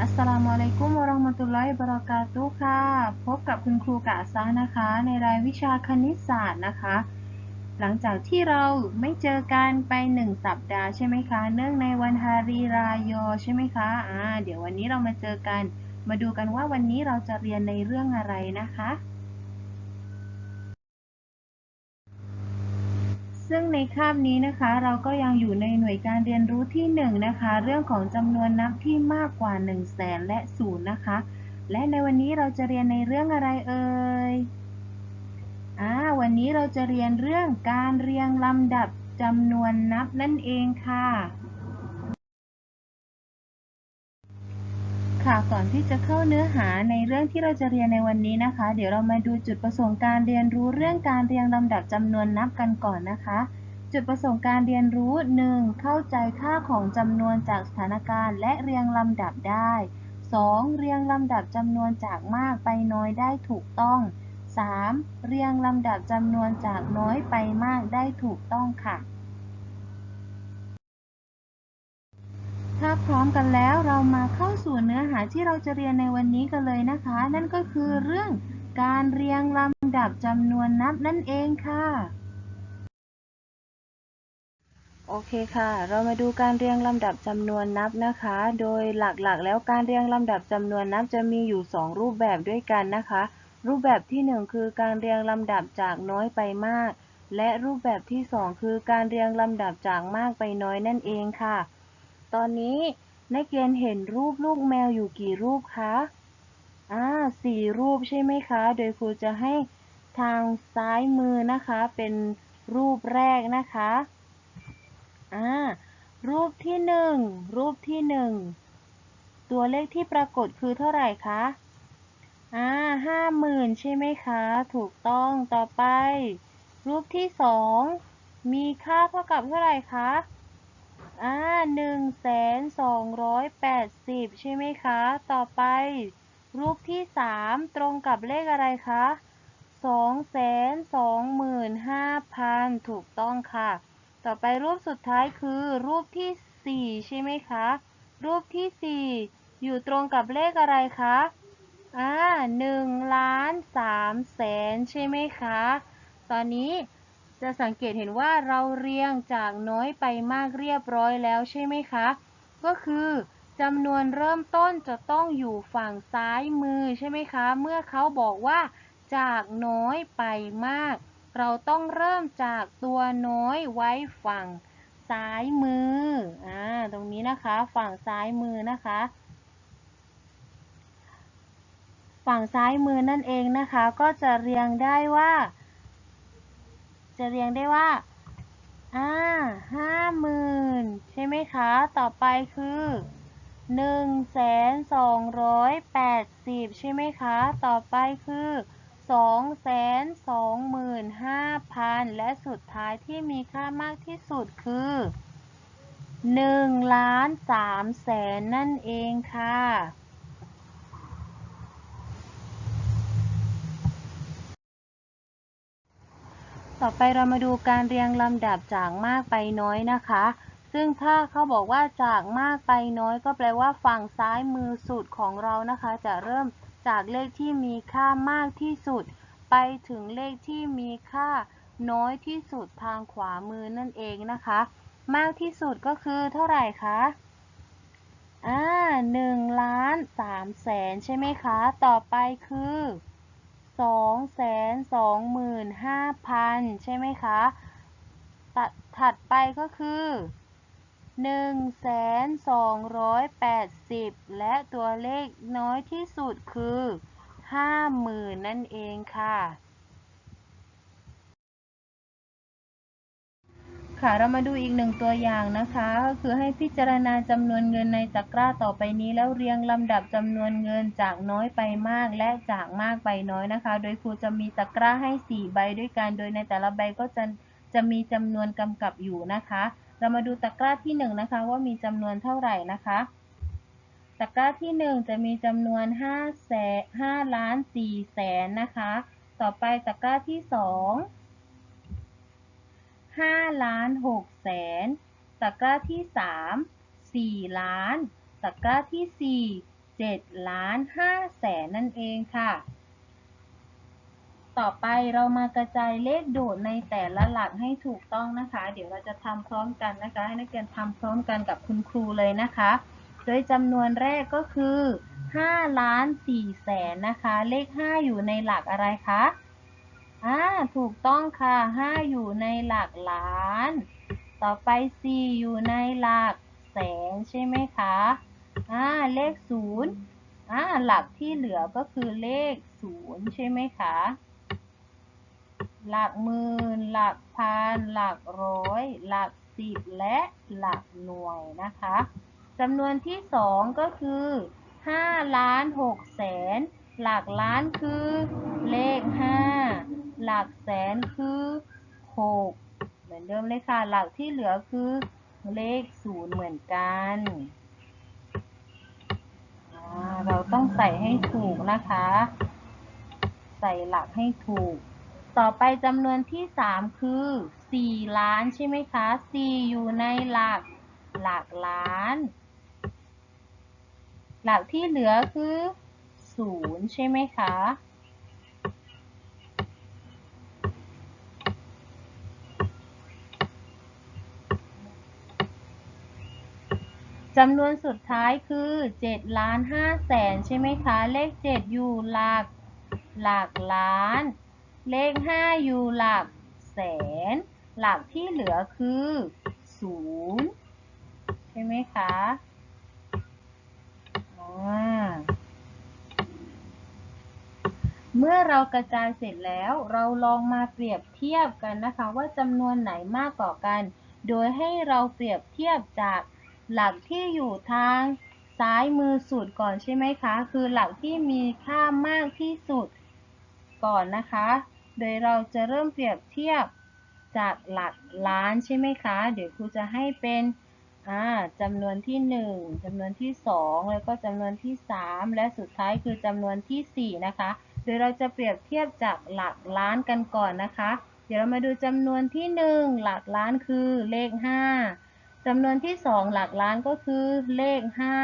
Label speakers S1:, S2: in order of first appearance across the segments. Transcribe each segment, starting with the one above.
S1: อัสสลามุอะลัยกุมวะเราะห์มะตุลลอฮิวะบะเราะกาตุค่ะ พบกับคุณครูกะซานะคะ ในรายวิชาคณิตศาสตร์นะคะ หลังจากที่เราไม่เจอกันไปหนึ่งสัปดาห์ใช่ไหมคะ เนื่องในวันฮารีรายอใช่ไหมคะอ่าเดี๋ยววันนี้เรามาเจอกัน มาดูกันว่าวันนี้เราจะเรียนในเรื่องอะไรนะคะ ซึ่งในคาบนี้นะคะเราก็ยังอยู่ในหน่วยการเรียนรู้ที่1นงนะคะเรื่องของจำนวนนับที่มากกว่า 1 0 0 0 0แสนและศูนะคะ และในวันนี้เราจะเรียนในเรื่องอะไรเอ่ยอ่าวันนี้เราจะเรียนเรื่องการเรียงลำดับจำนวนนับนั่นเองค่ะ ค่ะก่อนที่จะเข้าเนื้อหาในเรื่องที่เราจะเรียนในวันนี้นะคะ เดี๋ยวเรามาดูจุดประสงค์การเรียนรู้เรื่องการเรียงลำดับจำนวนนับกันก่อนนะคะ จุดประสงค์การเรียนรู้ 1. เข้าใจค่าของจำนวนจากสถานการณ์ และเรียงลำดับได้ 2. เรียงลำดับจำนวนจากมากไปน้อยได้ถูกต้อง 3. เรียงลำดับจำนวนจากน้อยไปมากได้ถูกต้องค่ะ ถ้าพร้อมกันแล้วเรามาเข้าสู่เนื้อหาที่เราจะเรียนในวันนี้กันเลยนะคะ นั่นก็คือเรื่องการเรียงลำดับจำนวนนับนั่นเองค่ะ โอเคค่ะ เรามาดูการเรียงลำดับจำนวนนับนะคะ โดยหลักๆ แล้วการเรียงลำดับจำนวนนับจะมีอยู่ 2 รูปแบบด้วยกันนะคะ รูปแบบที่ 1 คือการเรียงลำดับจากน้อยไปมาก และรูปแบบที่ 2 คือการเรียงลำดับจากมากไปน้อยนั่นเองค่ะ ตอนนี้นักเรียนเห็นรูปลูกแมวอยู่กี่รูปคะ อ่าสี่รูปใช่ไหมคะ โดยครูจะให้ทางซ้ายมือนะคะ เป็นรูปแรกนะคะ อ่า รูปที่หนึ่ง รูปที่หนึ่ง ตัวเลขที่ปรากฏคือเท่าไหร่คะ อ่าห้าหมื่นใช่ไหมคะ ถูกต้อง ต่อไป รูปที่สอง มีค่าเท่ากับเท่าไหร่คะ อ่าหนึ่งแสนสองร้อยแปดสิบใช่ไหมคะ ต่อไป รูปที่สามตรงกับเลขอะไรคะสองแสนสองหมื่นห้าพันถูกต้องค่ะ ต่อไปรูปสุดท้ายคือรูปที่สี่ใช่ไหมคะ รูปที่สี่อยู่ตรงกับเลขอะไรคะอ่าหนึ่งล้านสามแสนใช่ไหมคะ ตอนนี้ จะสังเกตเห็นว่าเราเรียงจากน้อยไปมากเรียบร้อยแล้วใช่ไหมคะ ก็คือจำนวนเริ่มต้นจะต้องอยู่ฝั่งซ้ายมือใช่ไหมคะ เมื่อเขาบอกว่าจากน้อยไปมาก เราต้องเริ่มจากตัวน้อยไว้ฝั่งซ้ายมือ อ่า ตรงนี้นะคะ ฝั่งซ้ายมือนะคะ ฝั่งซ้ายมือนั่นเองนะคะ ก็จะเรียงได้ว่า จะเรียงได้ว่า อ่าห้าหมื่นใช่ไหมคะ ต่อไปคือหนึ่งแสนสองร้อยแปดสิบใช่ไหมคะ ต่อไปคือสองแสนสองหมื่นห้าพันและสุดท้ายที่มีค่ามากที่สุดคือหนึ่งล้านสามแสนนั่นเองค่ะ ต่อไปเรามาดูการเรียงลำดับจากมากไปน้อยนะคะ ซึ่งถ้าเขาบอกว่าจากมากไปน้อย ก็แปลว่าฝั่งซ้ายมือสุดของเรานะคะ จะเริ่มจากเลขที่มีค่ามากที่สุด ไปถึงเลขที่มีค่าน้อยที่สุดทางขวามือนั่นเองนะคะ มากที่สุดก็คือเท่าไหร่คะอ่าหนึ่งล้านสามแสนใช่ไหมคะ ต่อไปคือ สองแสนสองหมื่นห้าพันใช่ไหมคะตัดถัดไปก็คือหนึ่งแสนสองร้อยแปดสิบและตัวเลขน้อยที่สุดคือห้าหมื่นนั่นเองค่ะ ค่ะเรามาดูอีกหนึ่งตัวอย่างนะคะ ก็คือให้พิจารณาจำนวนเงินในตะกร้าต่อไปนี้ แล้วเรียงลำดับจำนวนเงินจากน้อยไปมากและจากมากไปน้อยนะคะ โดยครูจะมีตะกร้าให้ 4 ใบด้วยกัน โดยในแต่ละใบก็จะจะมีจำนวนกำกับอยู่นะคะ เรามาดูตะกร้าที่1นงนะคะว่ามีจำนวนเท่าไหร่นะคะตะกร้าที่ 1 จะมีจำนวน5แสน5ล้าน4แสนนะคะ ต่อไปตะกร้าที่ 2 ห้าล้านหกแสนตะกร้าที่สามสี่ล้านตะกร้าที่สี่7ล้าน5แสนนั่นเองค่ะ ต่อไปเรามากระจายเลขโดดในแต่ละหลักให้ถูกต้องนะคะ เดี๋ยวเราจะทำพร้อมกันนะคะ ให้นักเรียนทำพร้อมกันกับคุณครูเลยนะคะ โดยจำนวนแรกก็คือ5ล้าน4แสนนะคะ เลข 5 อยู่ในหลักอะไรคะ อ่าถูกต้องค่ะ5อยู่ในหลักล้าน ต่อไป4อยู่ในหลักแสนใช่ไหมคะอ่าเลข0อ่าหลักที่เหลือก็คือเลข0ใช่ไหมคะหลักหมื่น หลักพัน หลักร้อย หลักสิบ และหลักหน่วยนะคะจำนวนที่สองก็คือ5ล้าน6แสน หลักล้านคือเลข5 หลักแสนคือ6เหมือนเดิมเลยค่ะ หลักที่เหลือคือเลข0เหมือนกันเราต้องใส่ให้ถูกนะคะ ใส่หลักให้ถูก ต่อไปจำนวนที่ 3 คือ 4 ล้านใช่ไหมคะ 4 อยู่ในหลักหลักล้าน หลักที่เหลือคือ 0 ใช่ไหมคะ จำนวนสุดท้ายคือ7ล้าน5แสนใช่ไหมคะ เลข 7 อยู่หลักหลักล้าน เลข 5 อยู่หลักแสน หลักที่เหลือคือ0ใช่ไหมคะเมื่อเรากระจายเสร็จแล้วเราลองมาเปรียบเทียบกันนะคะ ว่าจำนวนไหนมากกว่ากัน โดยให้เราเปรียบเทียบจาก หลักที่อยู่ทางซ้ายมือสุดก่อนใช่ไหมคะ คือหลักที่มีค่ามากที่สุดก่อนนะคะ โดยเราจะเริ่มเปรียบเทียบจากหลักล้านใช่ไหมคะ เดี๋ยวครูจะให้เป็นจำนวนที่ 1จำนวนที่ 2 แล้วก็จำนวนที่ 3 และสุดท้ายคือจำนวนทีสี่ 4 นะคะ โดยเราจะเปรียบเทียบจากหลักล้านกันก่อนนะคะ เดี๋ยวเรามาดูจำนวนที่ 1 หลักล้านคือเลข 5 จำนวนที่ 2 หลักล้านก็คือเลข 5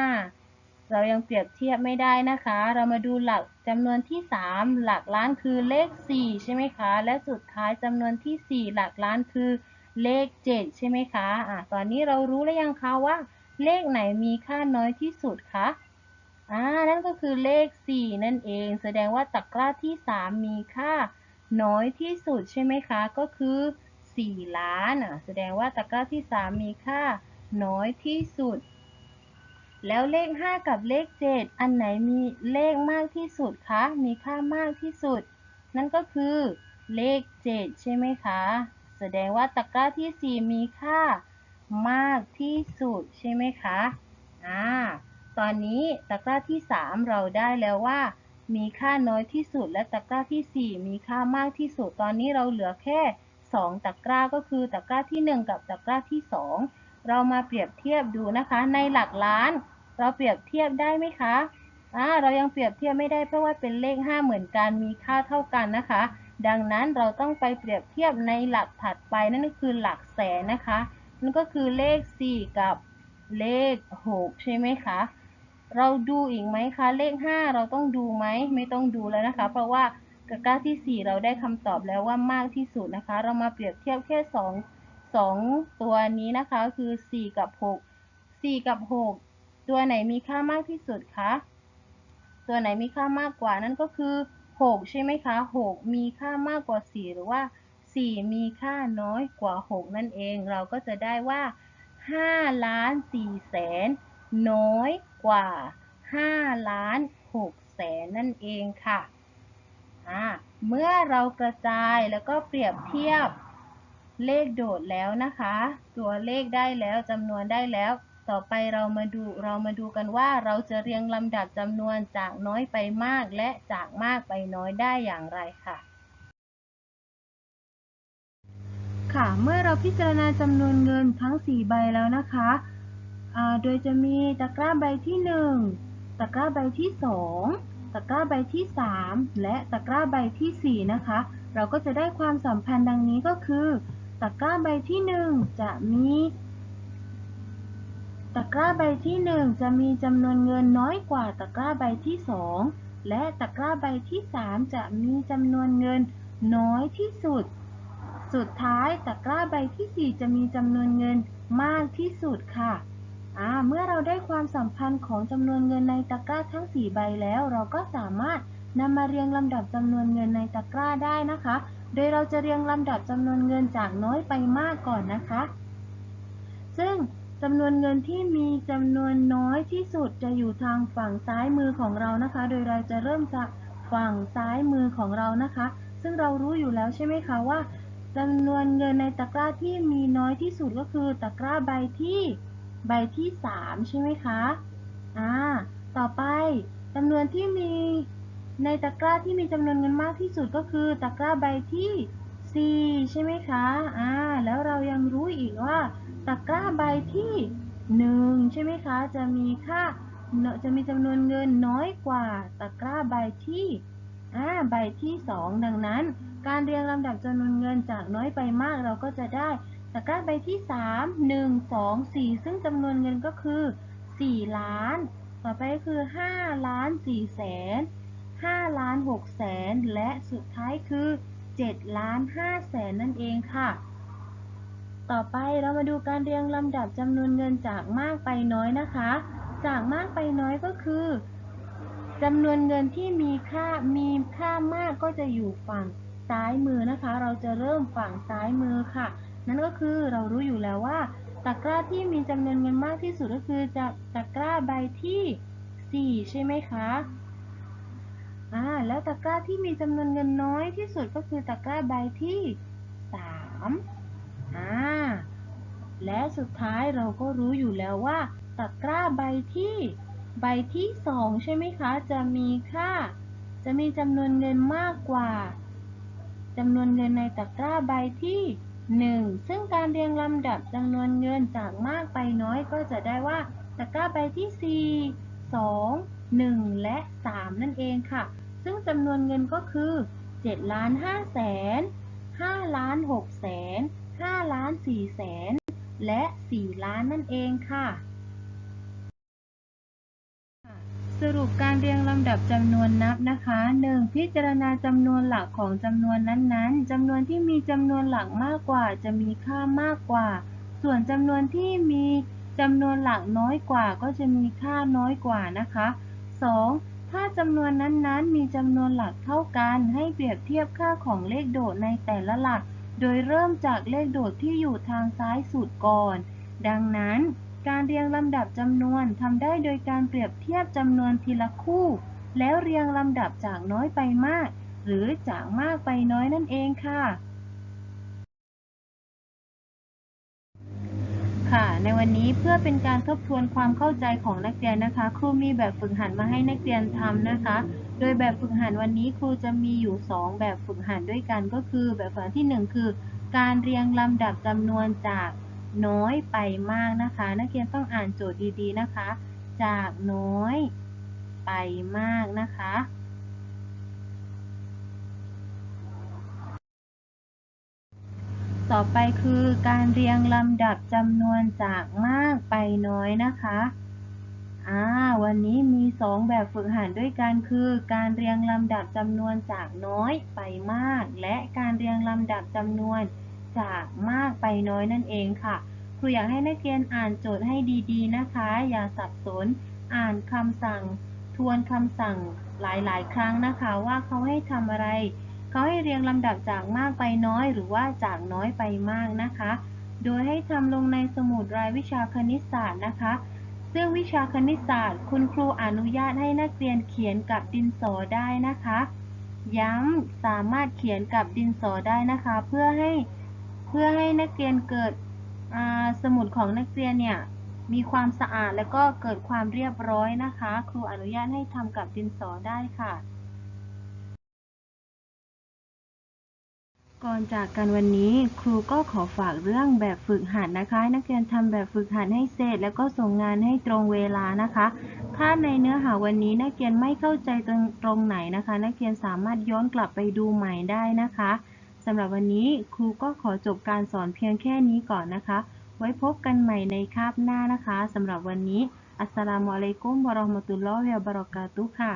S1: เรายังเปรียบเทียบไม่ได้นะคะ เรามาดูหลักจำนวนที่ 3 หลักล้านคือเลข 4 ใช่ไหมคะ และสุดท้ายจำนวนที่ 4 หลักล้านคือเลข 7 ใช่ไหมคะอะตอนนี้เรารู้แล้วยังคะว่า เลขไหนมีค่าน้อยที่สุดคะอ่านั่นก็คือเลข 4 นั่นเอง แสดงว่าตะกร้าที่ 3 มีค่าน้อยที่สุดใช่ไหมคะ ก็คือ 4 ล้านอะแสดงว่าตะกร้าที่ 3 มีค่าน้อยที่สุด แล้วเลข 5 กับเลข 7 อันไหนมีเลขมากที่สุดคะ มีค่ามากที่สุด นั่นก็คือเลข 7 ใช่ไหมคะ แสดงว่าตะกร้าที่ 4 มีค่ามากที่สุดใช่ไหมคะ อ่า ตอนนี้ตะกร้าที่ 3 เราได้แล้วว่า มีค่าน้อยที่สุดและตะกร้าที่ 4 มีค่ามากที่สุด ตอนนี้เราเหลือแค่ 2ตะกร้าก็คือตะกร้าที่ 1 กับตะกร้าที่ 2 เรามาเปรียบเทียบดูนะคะ ในหลักล้าน เราเปรียบเทียบได้ไหมคะอ่าเรายังเปรียบเทียบไม่ได้เพราะว่าเป็นเลข 5 เหมือนกันมีค่าเท่ากันนะคะ ดังนั้นเราต้องไปเปรียบเทียบในหลักถัดไปนั่นก็คือหลักแสนนะคะนั่นก็คือเลข 4 กับเลข 6 ใช่ไหมคะเราดูอีกไหมคะเลข 5 เราต้องดูไหมไม่ต้องดูแล้วนะคะ เพราะว่า ตะกร้าที่ 4 เราได้คำตอบแล้วว่ามากที่สุดนะคะ เรามาเปรียบเทียบแค่ 2 2 ตัวนี้นะคะคือ 4 กับ 6 4 กับ 6 ตัวไหนมีค่ามากที่สุดคะ ตัวไหนมีค่ามากกว่านั่นก็คือ 6 ใช่ไหมคะ 6 มีค่ามากกว่า 4 หรือว่า 4 มีค่าน้อยกว่า 6 นั่นเอง เราก็จะได้ว่า5ล้าน4แสนน้อยกว่า5ล้าน6แสนนั่นเองค่ะ อ่าเมื่อเรากระจายแล้วก็เปรียบเทียบเลขโดดแล้วนะคะ ตัวเลขได้แล้วจำนวนได้แล้ว ต่อไปเรามาดูเรามาดูกันว่าเราจะเรียงลำดับจำนวนจากน้อยไปมากและจากมากไปน้อยได้อย่างไรค่ะ ค่ะ เมื่อเราพิจารณาจำนวนเงินทั้ง 4 ใบแล้วนะคะโดยจะมีตะกร้าใบที่ 1 ตะกร้าใบที่ 2 ตะกร้าใบที่ 3 และตะกร้าใบที่ 4 นะคะ เราก็จะได้ความสัมพันธ์ดังนี้ก็คือ ตะกร้าใบที่ 1 จะมี ตะกร้าใบที่ 1 จะมีจำนวนเงินน้อยกว่าตะกร้าใบที่ 2 และตะกร้าใบที่ 3 จะมีจำนวนเงินน้อยที่สุด สุดท้ายตะกร้าใบที่ 4 จะมีจำนวนเงินมากที่สุดค่ะ อ่าเมื่อเราได้ความสัมพันธ์ของจำนวนเงินในตะกร้าทั้ง 4 ใบแล้ว เราก็สามารถนำมาเรียงลำดับจำนวนเงินในตะกร้าได้นะคะ โดยเราจะเรียงลำดับจำนวนเงินจากน้อยไปมากก่อนนะคะ ซึ่งจำนวนเงินที่มีจำนวนน้อยที่สุดจะอยู่ทางฝั่งซ้ายมือของเรานะคะ โดยเราจะเริ่มจากฝั่งซ้ายมือของเรานะคะ ซึ่งเรารู้อยู่แล้วใช่ไหมคะว่าจำนวนเงินในตะกร้าที่มีน้อยที่สุดก็คือตะกร้าใบที่ ใบที่ 3 ใช่ไหมคะ อ่า ต่อไปจำนวนที่มีในตะกร้าที่มีจำนวนเงินมากที่สุดก็คือตะกร้าใบที่ 4 ใช่ไหมคะ อ่า แล้วเรายังรู้อีกว่าตะกร้าใบที่หนึ่งใช่ไหมคะ จะมีค่าจะมีจำนวนเงินน้อยกว่าตะกร้าใบที่อ่าใบที่สองดังนั้น การเรียงลำดับจำนวนเงินจากน้อยไปมากเราก็จะได้ ตะกร้าใบที่สามหนึ่งสองสี่ซึ่งจำนวนเงินก็คือสี่ล้าน ต่อไปก็คือห้าล้านสี่แสนห้าล้านหกแสน และสุดท้ายคือเจ็ดล้านห้าแสนนั่นเองค่ะ ต่อไปเรามาดูการเรียงลำดับจำนวนเงินจากมากไปน้อยนะคะ จากมากไปน้อยก็คือจำนวนเงินที่มีค่ามีค่ามากก็จะอยู่ฝั่งซ้ายมือนะคะ เราจะเริ่มฝั่งซ้ายมือค่ะ นั่นก็คือเรารู้อยู่แล้วว่าตะกร้าที่มีจำนวนเงินมากที่สุดก็คือจะตะกร้าใบที่ 4 ใช่ไหมคะอ่าแล้วตะกร้าที่มีจำนวนเงินน้อยที่สุดก็คือตะกร้าใบที่ 3อ่าและสุดท้ายเราก็รู้อยู่แล้วว่าตะกร้าใบที่ใบที่สองใช่ไหมคะ จะมีค่า จะมีจำนวนเงินมากกว่าจำนวนเงินในตะกร้าใบที่ หนึ่งซึ่งการเรียงลำดับจำนวนเงินจากมากไปน้อยก็จะได้ว่าตะกร้าใบที่สี่สองหนึ่งและสามนั่นเองค่ะ ซึ่งจำนวนเงินก็คือ7ล้าน5แสน5ล้าน6แสน5ล้าน4แสนและ 4 ล้านนั่นเองค่ะ สรุปการเรียงลำดับจำนวนนับนะคะ 1. พิจารณาจำนวนหลักของจำนวนนั้นๆจำนวนที่มีจำนวนหลักมากกว่า จะมีค่ามากกว่า ส่วนจำนวนที่มีจำนวนหลักน้อยกว่า ก็จะมีค่าน้อยกว่านะคะ 2. ถ้าจำนวนนั้นๆ มีจำนวนหลักเท่ากัน ให้เปรียบเทียบค่าของเลขโดดในแต่ละหลัก โดยเริ่มจากเลขโดดที่อยู่ทางซ้ายสุดก่อน ดังนั้น การเรียงลำดับจำนวนทำได้โดยการเปรียบเทียบจำนวนทีละคู่ แล้วเรียงลำดับจากน้อยไปมาก หรือจากมากไปน้อยนั่นเองค่ะ ค่ะ ในวันนี้เพื่อเป็นการทบทวนความเข้าใจของนักเรียนนะคะ ครูมีแบบฝึกหัดมาให้นักเรียนทำนะคะ โดยแบบฝึกหัดวันนี้ครูจะมีอยู่ 2 แบบฝึกหัดด้วยกันก็คือ แบบฝึกหัดที่ 1 คือ การเรียงลำดับจำนวนจาก น้อยไปมากนะคะ นักเรียนต้องอ่านโจทย์ดีๆนะคะ จากน้อยไปมากนะคะต่อไปคือการเรียงลำดับจำนวนจากมากไปน้อยนะคะ อ่า วันนี้มี 2 แบบฝึกหัดด้วยกันคือ การเรียงลำดับจำนวนจากน้อยไปมาก และการเรียงลำดับจำนวนจาก จากมากไปน้อยนั่นเองค่ะ ครูอยากให้นักเรียนอ่านโจทย์ให้ดีๆนะคะ อย่าสับสนอ่านคำสั่ง ทวนคำสั่งหลายๆ ครั้งนะคะ ว่าเขาให้ทำอะไร เขาให้เรียงลำดับจากมากไปน้อยหรือว่าจากน้อยไปมากนะคะ โดยให้ทำลงในสมุดรายวิชาคณิตศาสตร์นะคะซึ่งวิชาคณิตศาสตร์ คุณครูอนุญาตให้นักเรียนเขียนกับดินสอได้นะคะ ย้ำสามารถเขียนกับดินสอได้นะคะ เพื่อให้ พื่อให้นักเรียนเกิดสมุดของนักเรียนเนี่ยมีความสะอาดแล้วก็เกิดความเรียบร้อยนะคะ ครูอนุญาตให้ทำกับดินสอได้ค่ะ ก่อนจากกันวันนี้ครูก็ขอฝากเรื่องแบบฝึกหัดนะคะ นักเรียนทำแบบฝึกหัดให้เสร็จ แล้วก็ส่งงานให้ตรงเวลานะคะ ถ้าในเนื้อหาวันนี้นักเรียนไม่เข้าใจตรงตรงไหนนะคะ นักเรียนสามารถย้อนกลับไปดูใหม่ได้นะคะ สำหรับวันนี้ครูก็ขอจบการสอนเพียงแค่นี้ก่อนนะคะ ไว้พบกันใหม่ในคาบหน้านะคะสำหรับวันนี้ อัสสลามุอะลัยกุมบะราะห์มะตุลลอฮิวะบะเราะกาตุค่ะ